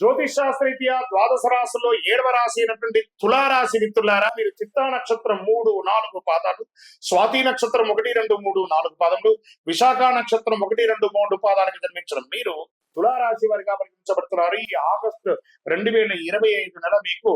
జ్యోతిష్ శాస్త్రరీత్యా ద్వాదశ రాశుల్లో ఏడవ రాశి అయినటువంటి తులారాశి మిత్రులారా మీరు చిత్తా నక్షత్రం మూడు నాలుగు పాదాలు స్వాతి నక్షత్రం ఒకటి రెండు మూడు నాలుగు పాదములు విశాఖ నక్షత్రం ఒకటి రెండు మూడు పాదాలకు జన్మించడం. మీరు తులారాశి వారిగా పరిగణించబడుతున్నారు. ఈ ఆగస్టు రెండు వేల ఇరవై ఐదు నెల మీకు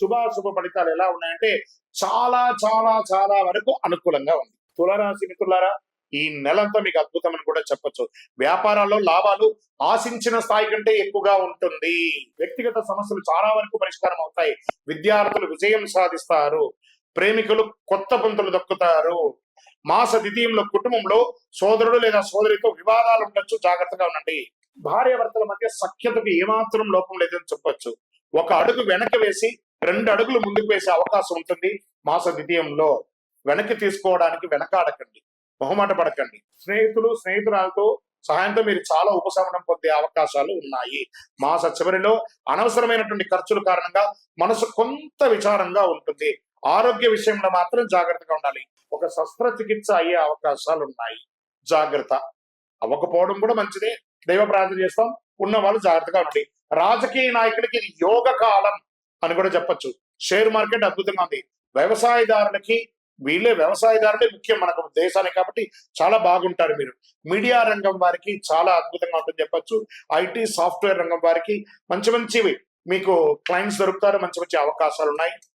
శుభాశుభ ఫలితాలు ఎలా ఉన్నాయంటే చాలా చాలా చాలా వరకు అనుకూలంగా ఉంది. తులారాశి మిత్రులారా ఈ నెలంతా మీకు అద్భుతం అని కూడా చెప్పొచ్చు. వ్యాపారాల్లో లాభాలు ఆశించిన స్థాయి కంటే ఎక్కువగా ఉంటుంది. వ్యక్తిగత సమస్యలు చాలా వరకు పరిష్కారం అవుతాయి. విద్యార్థులు విజయం సాధిస్తారు. ప్రేమికులు కొత్త పంతులు దక్కుతారు. మాస ద్వితీయంలో కుటుంబంలో సోదరుడు లేదా సోదరితో వివాదాలు ఉండొచ్చు. జాగ్రత్తగా ఉండండి. భార్యాభర్తల మధ్య సఖ్యతకు ఏమాత్రం లోపం లేదని చెప్పొచ్చు. ఒక అడుగు వెనక్కి వేసి రెండు అడుగులు ముందుకు వేసే అవకాశం ఉంటుంది మాస ద్వితీయంలో. వెనక్కి తీసుకోవడానికి వెనకాడకండి. మొహమాట పడకండి. స్నేహితులు స్నేహితురాలతో సహాయంతో మీరు చాలా ఉపశమనం పొందే అవకాశాలు ఉన్నాయి. మాస చివరిలో అనవసరమైనటువంటి ఖర్చుల కారణంగా మనసు కొంత విచారంగా ఉంటుంది. ఆరోగ్య విషయంలో మాత్రం జాగ్రత్తగా ఉండాలి. ఒక శస్త్రచికిత్స అయ్యే అవకాశాలు ఉన్నాయి. జాగ్రత్త. అవ్వకపోవడం కూడా మంచిదే. దైవ ప్రార్థన చేస్తాం. ఉన్న వాళ్ళు జాగ్రత్తగా ఉండండి. రాజకీయ నాయకుడికి ఇది యోగ కాలం అని కూడా చెప్పచ్చు. షేర్ మార్కెట్ అద్భుతంగా ఉంది. వ్యవసాయదారులకి వీళ్ళే వ్యవసాయదారులే ముఖ్యం మనకు దేశానికి కాబట్టి చాలా బాగుంటారు మీరు. మీడియా రంగం వారికి చాలా అద్భుతంగా ఉంటుంది చెప్పచ్చు. ఐటీ సాఫ్ట్వేర్ రంగం వారికి మంచి మంచివి. మీకు క్లయింట్స్ దొరుకుతారు మంచి మంచి అవకాశాలు ఉన్నాయి